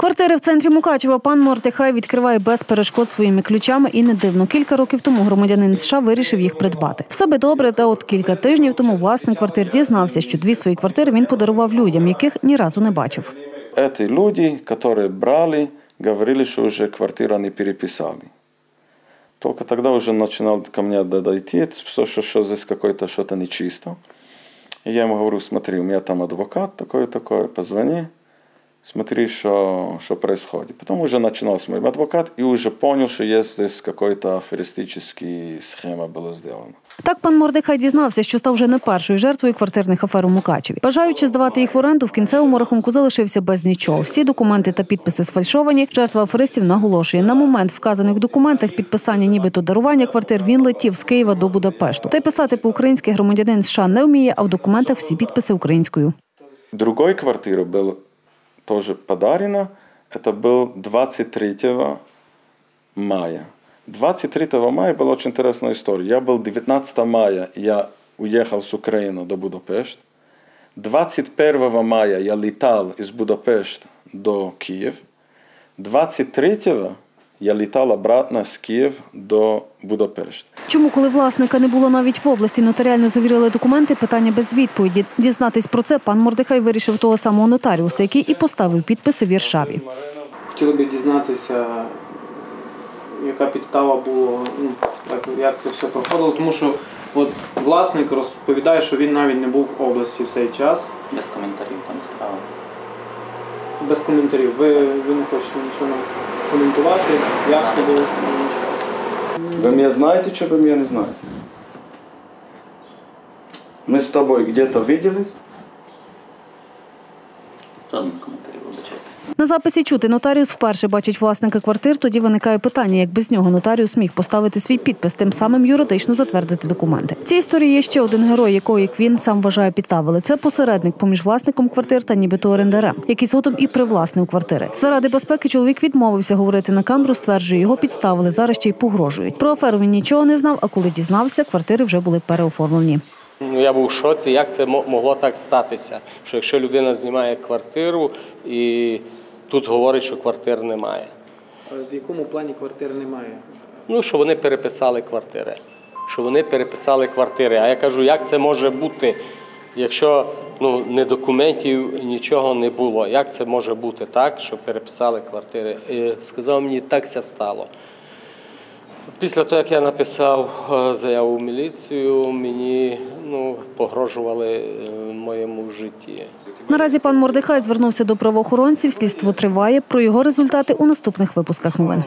Квартири в центрі Мукачева пан Мортихай відкриває без перешкод своїми ключами і не дивно. Кілька років тому громадянин США вирішив їх придбати. Все би добре, та от кілька тижнів тому власник квартир дізнався, що дві свої квартири він подарував людям, яких ні разу не бачив. Эти люди, которые брали, говорили, что уже квартиру не переписали. Только тогда уже начинал ко мне дойти, что, что, что здесь какое-то что-то нечисто. И я ему говорю, смотри, у меня там адвокат такой-такой, позвони, смотри, что, что происходит. Потом уже начинал с моим адвокат и уже понял, что есть здесь какой-то аферистический схема была сделана. Так пан Мордихай дізнався, що став вже не першою жертвою квартирних афер у Мукачеві. Бажаючи здавати їх в оренду, в кінцевому рахунку залишився без нічого. Всі документи та підписи сфальшовані. Жертва аферистів наголошує, на момент вказаних в документах підписання нібито дарування квартир він летів з Києва до Будапешту. Та й писати по-українськи громадянин США не вміє, а в документах всі підписи українською. Другой квартира был тоже подарена. Это был 23 мая. 23 мая была очень интересная история. Я был 19 мая, я уехал с Украины до Будапешта. 21 мая я летал из Будапешта до Киев. 23 я летал обратно с Киев до Будапешта. Чому, коли власника не було навіть в області, нотаріально завірили документи, питання без відповіді. Дізнатись про це пан Мордихай вирішив того самого нотаріуса, який і поставив підписи в Віршаві. Хотіли би дізнатися, яка підстава була, ну, як, як це все проходило, тому що от власник розповідає, що він навіть не був в області в цей час. Без коментарів там справа Без коментарів. Ви, ви не хочете нічого коментувати, як це було. Вы меня знаете, что вы меня не знаете? Мы с тобой где-то виделись? Жодних коментарів, вибачайте. На записі чути нотаріус вперше бачить власника квартир. Тоді виникає питання, як без нього нотаріус міг поставити свій підпис, тим самим юридично затвердити документи. В цій історії є ще один герой, якого, як він сам вважає, підставили. Це посередник поміж власником квартир та нібито орендарем, який згодом і привласнив квартири. Заради безпеки чоловік відмовився говорити на камеру. Стверджує, його підставили. Зараз ще й погрожують. Про аферу він нічого не знав. А коли дізнався, квартири вже були переоформлені. Ну, я був в шоці, як це мо- могло так статися. Що якщо людина знімає квартиру і тут говорить, що квартир немає. В якому плані квартир немає? Ну, що вони переписали квартири. Що вони переписали квартири. А я кажу, як це може бути, якщо ну, не документів, нічого не було. Як це може бути так, що переписали квартири? І сказав мені, так ся стало. Після того, як я написав е, заяву в міліцію, мені ну, погрожували е, моєму житті. Наразі пан Мордихай звернувся до правоохоронців. Слідство триває. Про його результати у наступних випусках новин.